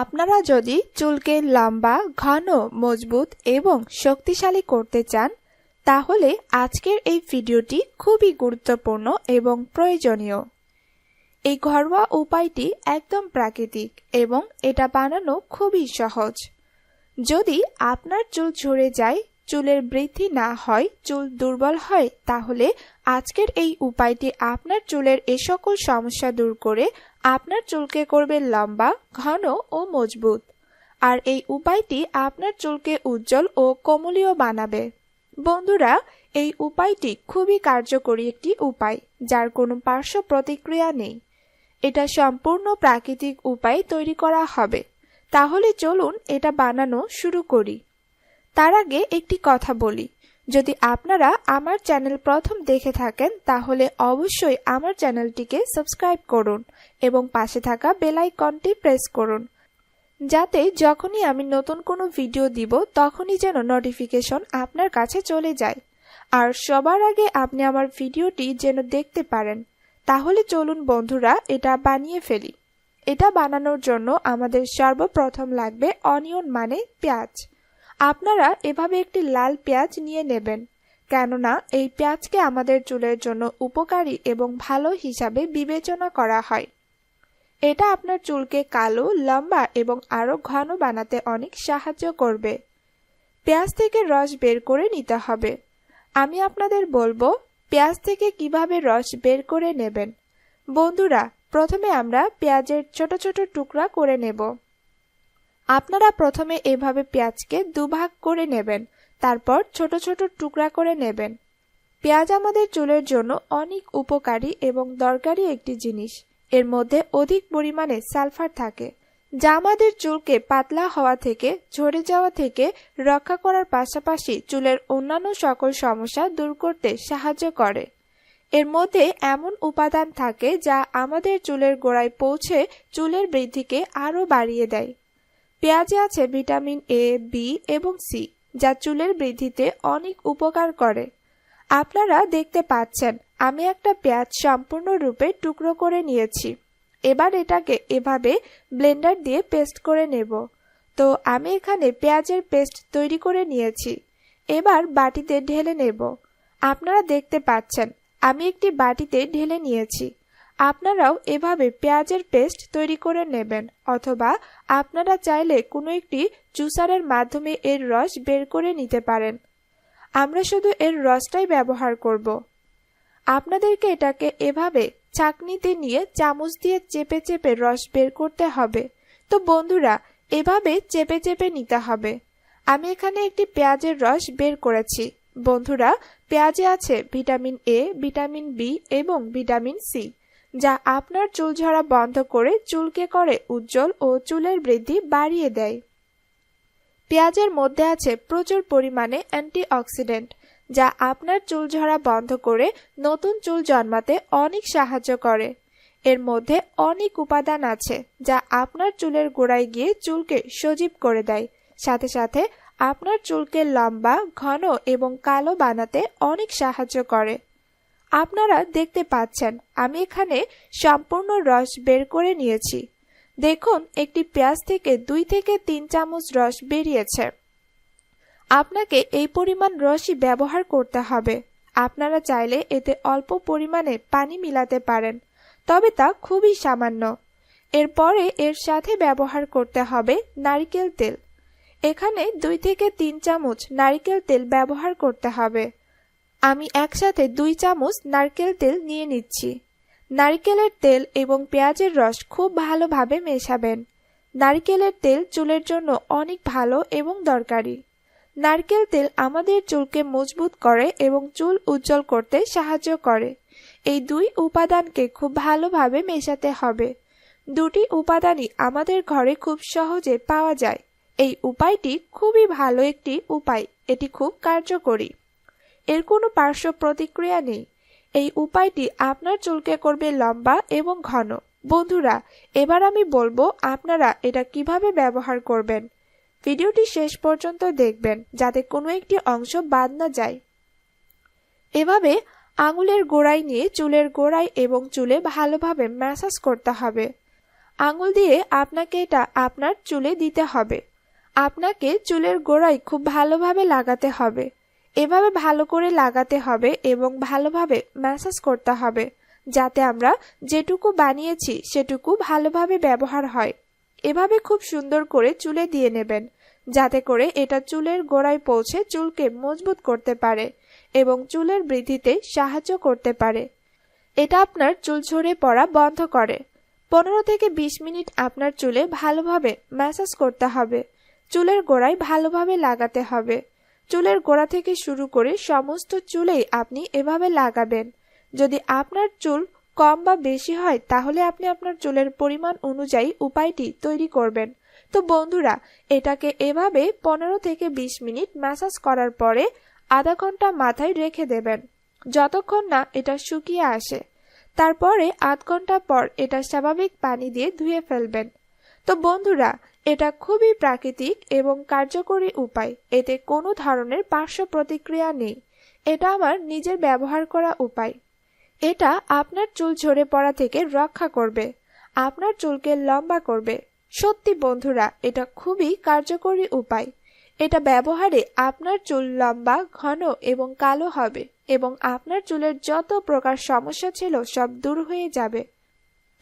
আপনারা যদি চুলকে লম্বা, ঘন, মজবুত এবং শক্তিশালী করতে চান, তাহলে আজকের এই ভিডিওটি খুবই গুরুত্বপূর্ণ এবং প্রয়োজনীয়। এই ঘরোয়া উপায়টি একদম প্রাকৃতিক এবং এটা বানানো খুবই সহজ। যদি আপনার চুল ঝরে যায় চুলের বৃদ্ধি না হয়, চুল দুর্বল হয়, তাহলে আজকের এই উপায়টি আপনার চুলের এ সকল সমস্যা দূর করে আপনার চুলকে করবে লম্বা, ঘন ও মজবুত। আর এই উপায়টি আপনার চুলকে উজ্জ্বল ও কমলীয় বানাবে। বন্ধুরা, এই উপায়টি খুবই কার্যকরী একটি উপায়, যার কোনো পার্শ্ব প্রতিক্রিয়া নেই। এটা সম্পূর্ণ প্রাকৃতিক উপায় তৈরি করা হবে। তাহলে চলুন এটা বানানো শুরু করি। তার আগে একটি কথা বলি। যদি আপনারা আমার চ্যানেল প্রথম দেখে থাকেন, তাহলে অবশ্যই আমার চ্যানেলটিকে সাবস্ক্রাইব করুন এবং পাশে থাকা বেল আইকনটি প্রেস করুন। যাতে যখনই আমি নতুন কোনো ভিডিও দিব, তখনই যেন নোটিফিকেশন আপনার কাছে চলে যায়। আর সবার আগে আপনি আমার ভিডিওটি যেন দেখতে পারেন, তাহলে চলুন বন্ধুরা এটা বানিয়ে ফেলি। এটা বানানোর জন্য আমাদের সর্বপ্রথম লাগবে অনিয়ন মানে পেঁয়াজ। আপনারা এভাবে একটি লাল পেঁয়াজ নিয়ে নেবেন, কেননা এই পেঁয়াজকে আমাদের চুলের জন্য উপকারী এবং ভালো হিসাবে বিবেচনা করা হয়। এটা আপনার চুলকে কালো, লম্বা এবং আরও ঘন বানাতে অনেক সাহায্য করবে। পেঁয়াজ থেকে রস বের করে নিতে হবে। আমি আপনাদের বলব, পেঁয়াজ থেকে কীভাবে রস বের করে নেবেন। বন্ধুরা, প্রথমে আমরা পেঁয়াজের ছোট ছোট টুকরা করে নেব। আপনারা প্রথমে এভাবে পেঁয়াজকে দুভাগ করে নেবেন, তারপর ছোট ছোট টুকরা করে নেবেন। পেঁয়াজ আমাদের চুলের জন্য অনেক উপকারী এবং দরকারি একটি জিনিস। এর মধ্যে অধিক পরিমাণে সালফার থাকে, যা আমাদের চুলকে পাতলা হওয়া থেকে, ঝরে যাওয়া থেকে রক্ষা করার পাশাপাশি চুলের অন্যান্য সকল সমস্যা দূর করতে সাহায্য করে। এর মধ্যে এমন উপাদান থাকে যা আমাদের চুলের গোড়ায় পৌঁছে চুলের বৃদ্ধিকে আরও বাড়িয়ে দেয়। পেঁয়াজে আছে ভিটামিন এ, বি এবং সি, যা চুলের বৃদ্ধিতে অনেক উপকার করে। আপনারা দেখতে পাচ্ছেন, আমি একটা পেঁয়াজ সম্পূর্ণরূপে টুকরো করে নিয়েছি। এবার এটাকে এভাবে ব্লেন্ডার দিয়ে পেস্ট করে নেব। তো আমি এখানে পেঁয়াজের পেস্ট তৈরি করে নিয়েছি। এবার বাটিতে ঢেলে নেব। আপনারা দেখতে পাচ্ছেন, আমি একটি বাটিতে ঢেলে নিয়েছি। আপনারাও এভাবে পেঁয়াজের পেস্ট তৈরি করে নেবেন, অথবা আপনারা চাইলে কোনো একটি জুসারের মাধ্যমে এর রস বের করে নিতে পারেন। আমরা শুধু এর রসটাই ব্যবহার করব। আপনাদেরকে এটাকে এভাবে ছাকনিতে নিয়ে চামচ দিয়ে চেপে চেপে রস বের করতে হবে। তো বন্ধুরা, এভাবে চেপে চেপে নিতে হবে। আমি এখানে একটি পেঁয়াজের রস বের করেছি। বন্ধুরা, পেঁয়াজে আছে ভিটামিন এ ভিটামিন বি এবং ভিটামিন সি যা আপনার চুল ঝরা বন্ধ করে চুলকে করে উজ্জ্বল ও চুলের বৃদ্ধি বাড়িয়ে দেয়। পেঁয়াজের মধ্যে আছে প্রচুর পরিমাণে অ্যান্টিঅক্সিডেন্ট, যা আপনার চুল ঝরা বন্ধ করে নতুন চুল জন্মাতে অনেক সাহায্য করে। এর মধ্যে অনেক উপাদান আছে, যা আপনার চুলের গোড়ায় গিয়ে চুলকে সজীব করে দেয়। সাথে সাথে, আপনার চুলকে লম্বা, ঘন এবং কালো বানাতে অনেক সাহায্য করে। আপনারা দেখতে পাচ্ছেন, আমি এখানে সম্পূর্ণ রস বের করে নিয়েছি। দেখুন, একটি পেঁয়াজ থেকে দুই থেকে তিন চামচ রস বেরিয়েছে। আপনাকে এই পরিমাণ রসই ব্যবহার করতে হবে। আপনারা চাইলে এতে অল্প পরিমাণে পানি মিলাতে পারেন, তবে তা খুবই সামান্য। এরপরে এর সাথে ব্যবহার করতে হবে নারিকেল তেল। এখানে দুই থেকে তিন চামচ নারিকেল তেল ব্যবহার করতে হবে। আমি একসাথে দুই চামচ নারকেল তেল নিয়ে নিচ্ছি। নারকেলের তেল এবং পেঁয়াজের রস খুব ভালোভাবে মেশাবেন। নারকেলের তেল চুলের জন্য অনেক ভালো এবং দরকারি। নারকেল তেল আমাদের চুলকে মজবুত করে এবং চুল উজ্জ্বল করতে সাহায্য করে। এই দুই উপাদানকে খুব ভালোভাবে মেশাতে হবে। দুটি উপাদানই আমাদের ঘরে খুব সহজে পাওয়া যায়। এই উপায়টি খুবই ভালো একটি উপায়। এটি খুব কার্যকরী। এর কোনো পার্শ্ব প্রতিক্রিয়া নেই। এই উপায়টি আপনার চুলকে করবে লম্বা এবং ঘন। বন্ধুরা, এবার আমি বলব আপনারা এটা কীভাবে ব্যবহার করবেন। ভিডিওটি শেষ পর্যন্ত দেখবেন, যাতে কোনো একটি অংশ বাদ না যায়। এভাবে আঙুলের গোড়ায় নিয়ে চুলের গোড়ায় এবং চুলে ভালোভাবে ম্যাসাজ করতে হবে। আঙুল দিয়ে আপনাকে এটা আপনার চুলে দিতে হবে। আপনাকে চুলের গোড়ায় খুব ভালোভাবে লাগাতে হবে। এভাবে ভালো করে লাগাতে হবে এবং ভালোভাবে ম্যাসাজ করতে হবে, যাতে আমরা যেটুকু বানিয়েছি সেটুকু ভালোভাবে ব্যবহার হয়। এভাবে খুব সুন্দর করে চুলে দিয়ে নেবেন, যাতে করে এটা চুলের গোড়ায় পৌঁছে চুলকে মজবুত করতে পারে এবং চুলের বৃদ্ধিতে সাহায্য করতে পারে। এটা আপনার চুল ঝরে পড়া বন্ধ করে। পনেরো থেকে বিশ মিনিট আপনার চুলে ভালোভাবে ম্যাসাজ করতে হবে। চুলের গোড়ায় ভালোভাবে লাগাতে হবে। চুলের গোড়া থেকে শুরু করে সমস্ত চুলেই আপনি এভাবে লাগাবেন। যদি আপনার চুল কম বা বেশি হয়, তাহলে আপনি আপনার চুলের পরিমাণ অনুযায়ী উপায়টি তৈরি করবেন। তো বন্ধুরা, এটাকে এভাবে পনেরো থেকে বিশ মিনিট ম্যাসাজ করার পরে আধা ঘণ্টা মাথায় রেখে দেবেন, যতক্ষণ না এটা শুকিয়ে আসে। তারপরে আধ ঘণ্টা পর এটা স্বাভাবিক পানি দিয়ে ধুয়ে ফেলবেন। তো বন্ধুরা এটা খুবই প্রাকৃতিক এবং কার্যকরী উপায়। এতে কোনো ধরনের পার্শ্ব প্রতিক্রিয়া নেই। এটা আমার নিজের ব্যবহার করা উপায়। এটা আপনার চুল ঝরে পড়া থেকে রক্ষা করবে। আপনার চুলকে লম্বা করবে। সত্যি বন্ধুরা, এটা খুবই কার্যকরী উপায়। এটা ব্যবহারে আপনার চুল লম্বা, ঘন এবং কালো হবে এবং আপনার চুলের যত প্রকার সমস্যা ছিল সব দূর হয়ে যাবে।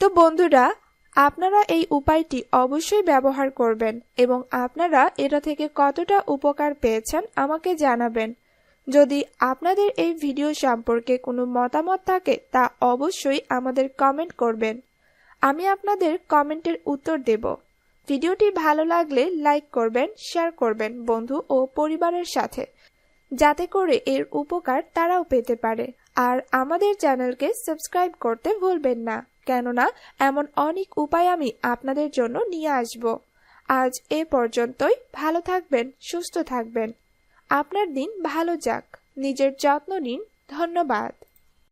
তো বন্ধুরা আপনারা এই উপায়টি অবশ্যই ব্যবহার করবেন এবং আপনারা এটা থেকে কতটা উপকার পেয়েছেন আমাকে জানাবেন। যদি আপনাদের এই ভিডিও সম্পর্কে কোনো মতামত থাকে, তা অবশ্যই আমাদের কমেন্ট করবেন। আমি আপনাদের কমেন্টের উত্তর দেব। ভিডিওটি ভালো লাগলে লাইক করবেন, শেয়ার করবেন বন্ধু ও পরিবারের সাথে, যাতে করে এর উপকার তারাও পেতে পারে। আর আমাদের চ্যানেলকে সাবস্ক্রাইব করতে ভুলবেন না। কেননা এমন অনেক উপায় আমি আপনাদের জন্য নিয়ে আসব। আজ এ পর্যন্তই। ভালো থাকবেন, সুস্থ থাকবেন। আপনার দিন ভালো যাক। নিজের যত্ন নিন। ধন্যবাদ।